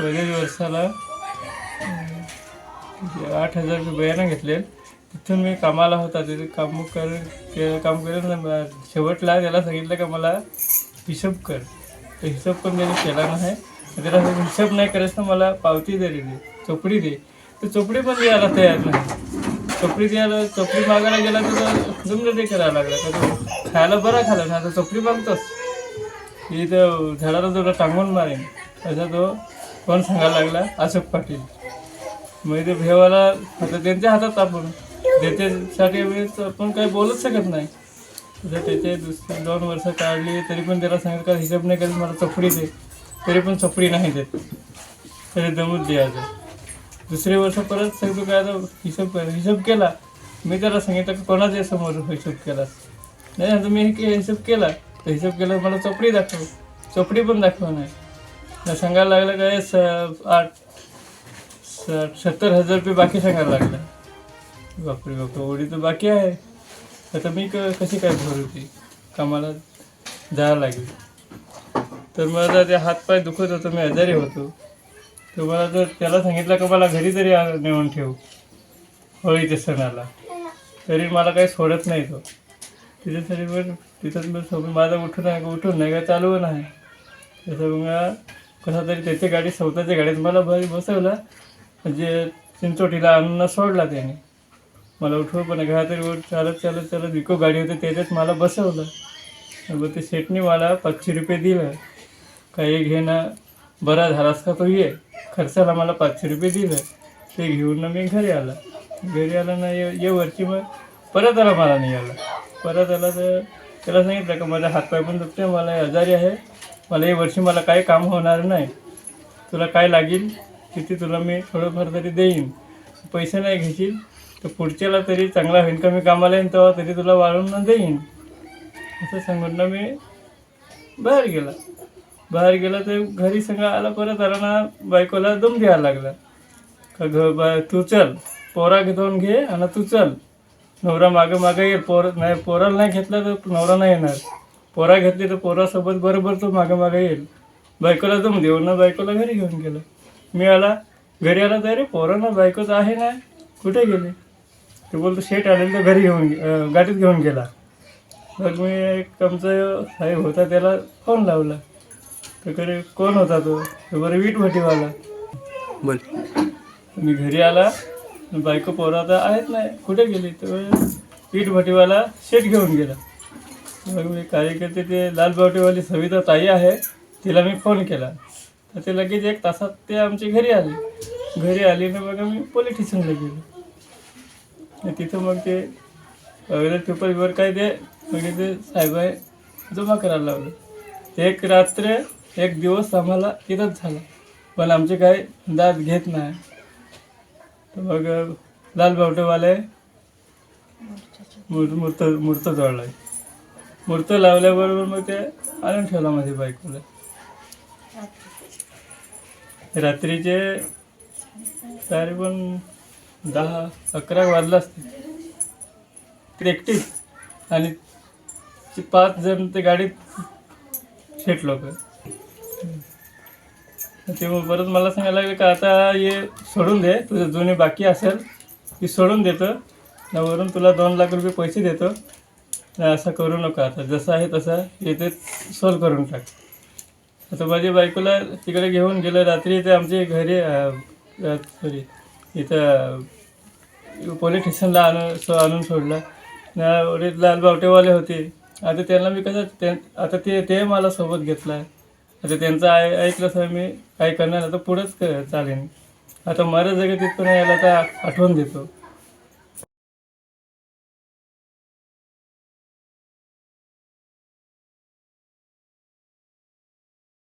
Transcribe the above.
मला वर्षाला आठ हजार रुपये बियाणं घेतले. तिथून मी कामाला होता तिथे काम कर काम करून शेवटला त्याला सांगितलं का मला हिशोब कर. तर हिशोब पण त्याने केला नाही. त्याला हिशोब नाही करायचं तर मला पावती तरी दे चोपडी दे. तर चोपडी पण द्यायला तयार नाही. चोपडी द्यायला चोपडी मागायला गेला तर जमलं ते करायला लागला. तर तो खायला बरा खाला ना आता चोपडी मागतोस. इथं तर झाडाला तुला टांगून मारेन. असा तो कोण सांगायला लागला? अशोक पाटील. मग ते भेवाला आता त्यांच्या हातात आपण. त्याच्यासाठी मी तर आपण काही बोलूच शकत नाही. जर त्याचे दुसरी दोन वर्ष काढली तरी पण त्याला सांगितलं का हिशोब नाही करत मला चपडी दे. तरी पण चपडी नाही देत. तरी दमूच द्यायचं दुसरे वर्ष परत सांगतो काय आता हिशोब कर. हिशोब केला. मी त्याला सांगितलं की कोणाच्या समोर हिशोब केला नाही आता मी हे हिशोब केला. तर हिशोब केला मला चपडी दाखव. चपडी पण दाखवा नाही सांगायला लागलं काय? स आठ स- सत्तर हजार रुपये बाकी सांगायला लागलं. बापरे बापरे ओढी तर बाकी आहे. आता मी क कशी काय भरू ती? कामाला जायला लागेल. तर मला ते हातपाय दुखत होतं मी आजारी होतो. तर मला जर त्याला सांगितलं का मला घरी तरी नेऊन ठेव. होळीच्या सणाला. तरी मला काही सोडत नाही तो. तिच्यासाठी पण तिथंच मी सोबत माझा उठून आहे का उठून नाही का चालू नाही त्याचं मग कसा तरी त्याची गाडी स्वतःच्या गाडीत मला बरी बसवला. म्हणजे चिंचोटीला आणून सोडला त्याने. मला उठवू पण घरातरी तरी वर चालत चालत चालत विको गाडी होती त्याच्यात मला बसवलं. मग ते शेटने मला पाचशे रुपये दिलं. काही घेणं बरा झालास का तो ये. खर्चाला मला पाचशे रुपये दिलं. ते घेऊन मी घरी आला. घरी आला ना ये ये वरची मग परत आला मला नाही आला. परत आला तर त्याला सांगितलं का माझा हातपाय पण दुखते मला आजारी आहे. मला या वर्षी मला काही काम होणार नाही. तुला काय लागेल किती तुला मी थोडंफार तरी देईन. पैसे नाही घेशील तर पुढच्याला तरी चांगला होईल का मी कामाला येईन तेव्हा तरी तुला वाढवून ना देईन. असं सांगून मी बाहेर गेला. बाहेर गेला तर घरी सगळं आला परत आला ना बायकोला दम घ्यायला लागला. का घ बा तू चल पोरा घेऊन घे आणि तू चल. नवरा मागं मागं येईल पोर नाही पोराला नाही घेतला तर नवरा नाही येणार. पोरा घेतली तर पोरासोबत बरोबर तो मागं मागं येईल. बायकोला दम देऊन ना बायकोला घरी घेऊन गेलं. मी आला घरी आला तर अरे पोरं ना बायकोच आहे ना. कुठे गेले? ते बोलतो शेट आलेलं तर घरी घेऊन गाडीत घेऊन गेला. मग मी एक आमचा साहेब होता त्याला फोन लावला. तर कोण होता तो? बरं वीट भटीवाला बोल. मी घरी आला. बायको पोरं आता आहेत नाही कुठे गेली? तर पीठ भटीवाला शेट घेऊन गेला. मग मी कार्यकर्ते ते लालबावटेवाली सविता ताई आहे तिला मी फोन केला. तर ते लगेच एक तासात ते आमच्या घरी आले. घरी आली ना मग मी पोलीस स्टेशनला गेलो. तिथं मग ते वगैरे पेपरवर काय ते मग ते साहेब आहे जमा करायला लागले एक रात्र एक दिवस आम्हाला तिथंच झाला. पण आमचे काय दात घेत नाही. तर मग लाल बावटेवाले मूर्त मूर्त मूर्त आहे मूर्त लावल्याबरोबर मग ते आणून ठेवला माझ्या बायकोला. रात्रीचे तरी पण दहा अकरा वाजला असते ते एकटीच. आणि पाच जण ते गाडीत शेट लोक ते मग परत मला सांगायला लागले का आता हे सोडून दे तुझं जुने बाकी असेल ती सोडून देतो. वरून तुला दोन लाख रुपये पैसे देतो. नाही असं करू नका आता. जसं आहे तसं येते सॉल्व करून टाक. आता माझ्या बायकोला तिकडे घेऊन गेलं. रात्री इथे आमच्या घरी सॉरी इथं पोलीस स्टेशनला आणून सो आणून सोडला. ना वडील लाल बावटेवाले होते. आता त्यांना मी कसं त्यां आता ते ते मला सोबत घेतलं आहे आता त्यांचं आय ऐकलं सर मी काय करणार? आता पुढंच क चालेन. आता मरा जगा तिथपर्यंत यायला आता आठवण देतो.